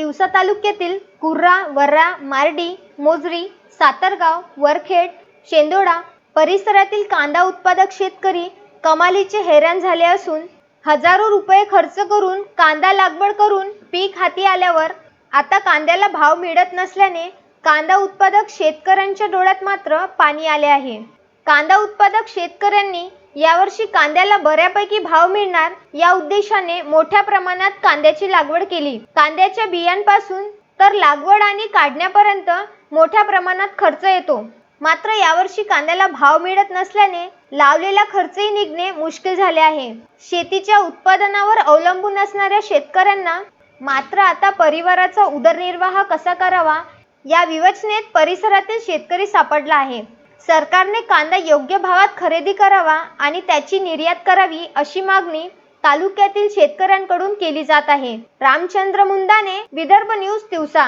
तिवसा तालुक्यातील कुर्रा वर्रा मार्डी मोजरी सातरगाव वरखेड शेंदोडा परिसरातील कांदा उत्पादक शेतकरी कमालीचे हैराण झाले असून हजारो रुपये खर्च करून कांदा लागवड करून पीक हाती आल्यावर आता कांद्याला भाव मिळत नसल्याने कांदा उत्पादक शेतकऱ्यांच्या डोळ्यात मात्र पाणी आले आहे. कांदा उत्पादक शेतकऱ्यांनी यावर्षी कांद्याला बऱ्यापैकी भाव मिळणार या उद्देशाने मोठ्या प्रमाणात कांद्याची लागवड केली. कांद्याच्या बियांपासून तर लागवड आणि काढण्यापर्यंत मोठ्या प्रमाणात खर्च येतो. मात्र यावर्षी कांद्याला भाव मिळत नसल्याने लावलेला खर्चही निघणे मुश्किल झाले आहे. शेतीच्या उत्पादनावर अवलंबून असणाऱ्या शेतकऱ्यांना मात्र आता परिवाराचा उदरनिर्वाह कसा करावा या विवचनेत परिसरातील शेतकरी सापडला आहे. सरकारने कांदा योग्य भावात खरेदी करावा आणि त्याची निर्यात करावी अशी मागणी तालुक्यातील शेतकऱ्यांकडून केली जात आहे. रामचंद्र मुंदाने विदर्भ न्यूज दिवसा